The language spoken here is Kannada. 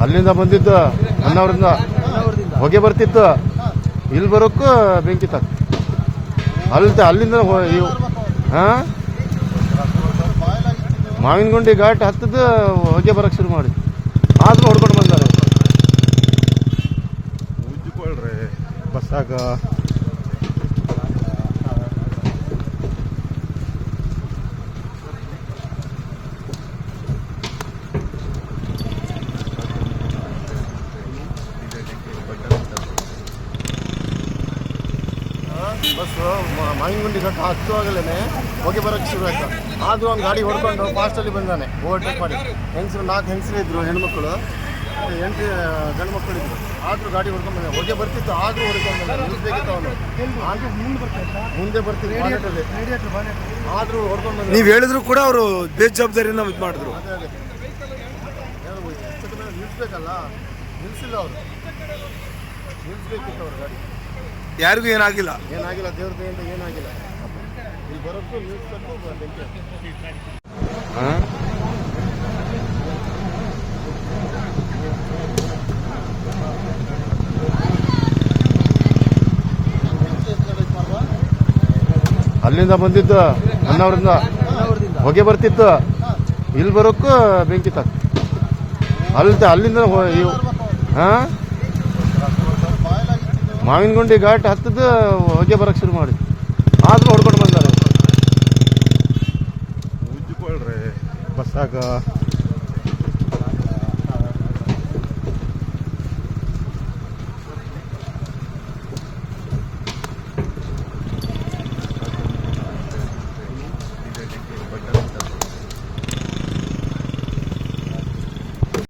ಅಲ್ಲಿಂದ ಬಂದಿದ್ದು ಅನ್ನವರಿಂದ ಹೊಗೆ ಬರ್ತಿತ್ತು. ಇಲ್ಲಿ ಬರೋಕ್ಕೂ ಬೆಂಕಿ ತಕ್ಕ ಅಲ್ಲಿ ಅಲ್ಲಿಂದ ಹಾ ಮಾವಿನಗುಂಡಿ ಘಾಟ್ ಹತ್ತದ್ದು ಹೊಗೆ ಬರಕ್ಕೆ ಶುರು ಮಾಡಿ ಆದ್ರೂ ಹೊಡ್ಕೊಂಡು ಬಂದಾರೆ. ಉಜ್ಜಿಕೊಳ್ರಿ. ಬಸ್ಸಾಗ ಬಸ್ಸು ಮಾವಿನಗುಂಡಿ ಘಟ್ಟ ಹತ್ತುವಾಗಲೇ ಹೊಗೆ ಬರೋಕ್ಕೆ ಶುರು ಆಯ್ತು. ಆದರೂ ಒಂದು ಗಾಡಿ ಹೊಡ್ಕೊಂಡು ಫಾಸ್ಟಲ್ಲಿ ಬಂದಾನೆ ಓವರ್ಟೇಕ್ ಮಾಡಿ. ಹೆಂಗಸರು ನಾಲ್ಕು ಹೆಂಗಸರು ಇದ್ರು ಹೆಣ್ಮಕ್ಳು. ಎಂಟು ಗಂಡು ಮಕ್ಕಳು ಇದ್ರು. ಆದರೂ ಗಾಡಿ ಹೊಡ್ಕೊಂಡು ಬಂದೆ ಹೊಗೆ ಬರ್ತಿತ್ತು ಆದರೂ ಹೊಡ್ಕೊಂಡು ಬಂದ ನಿಲ್ಲಿಸ್ಬೇಕಿತ್ತು ಅವನು. ಮುಂದೆ ಬರ್ತೀನಿ. ಆದರೂ ಹೊಡ್ಕೊಂಡು ಬಂದ ನೀವು ಹೇಳಿದ್ರು ಕೂಡ ಅವರು ಬೇಜವಾಬ್ದಾರಿನ ಇದು ಮಾಡಿದ್ರು. ಅದೇ ಅದೇ. ನಿಲ್ಲಿಸ್ಬೇಕಲ್ಲ ನಿಲ್ಲಿಸಿಲ್ಲ ಅವರು. ನಿಲ್ಲಿಸ್ಬೇಕಿತ್ತು ಅವ್ರ ಗಾಡಿ. ಯಾರಿಗೂ ಏನಾಗಿಲ್ಲ. ಏನಾಗಿಲ್ಲ ದೇವ್ರ ದಯಿಂದ ಏನಾಗಿಲ್ಲ. ಇಲ್ಲಿ ಬರೋಕ್ಕೂ ನಿಲ್ಲಿಸ್ಬೇಕು ಬೆಂಕಿ ಅಲ್ಲಿಂದ ಬಂದಿದ್ದು ಅಣ್ಣವ್ರಿಂದ. ಹೊಗೆ ಬರ್ತಿತ್ತು. ಇಲ್ಲಿ ಬರೋಕ್ಕೂ ಬೆಂಕಿ ತಕ್ಕ ಅಲ್ಲಿ ಅಲ್ಲಿಂದ ಹಾ? ಮಾವಿನಗುಂಡಿ ಘಾಟ್ ಹತ್ತದ ಹೊಗೆ ಬರಕ್ಕೆ ಶುರು ಮಾಡಿ ಆದ್ರೂ ಹೊಡ್ಕೊಂಡು ಬಂದಾರೆ. ಉಜ್ಜಿಕೊಳ್ರಿ ಬಸ್ಸಾಗ.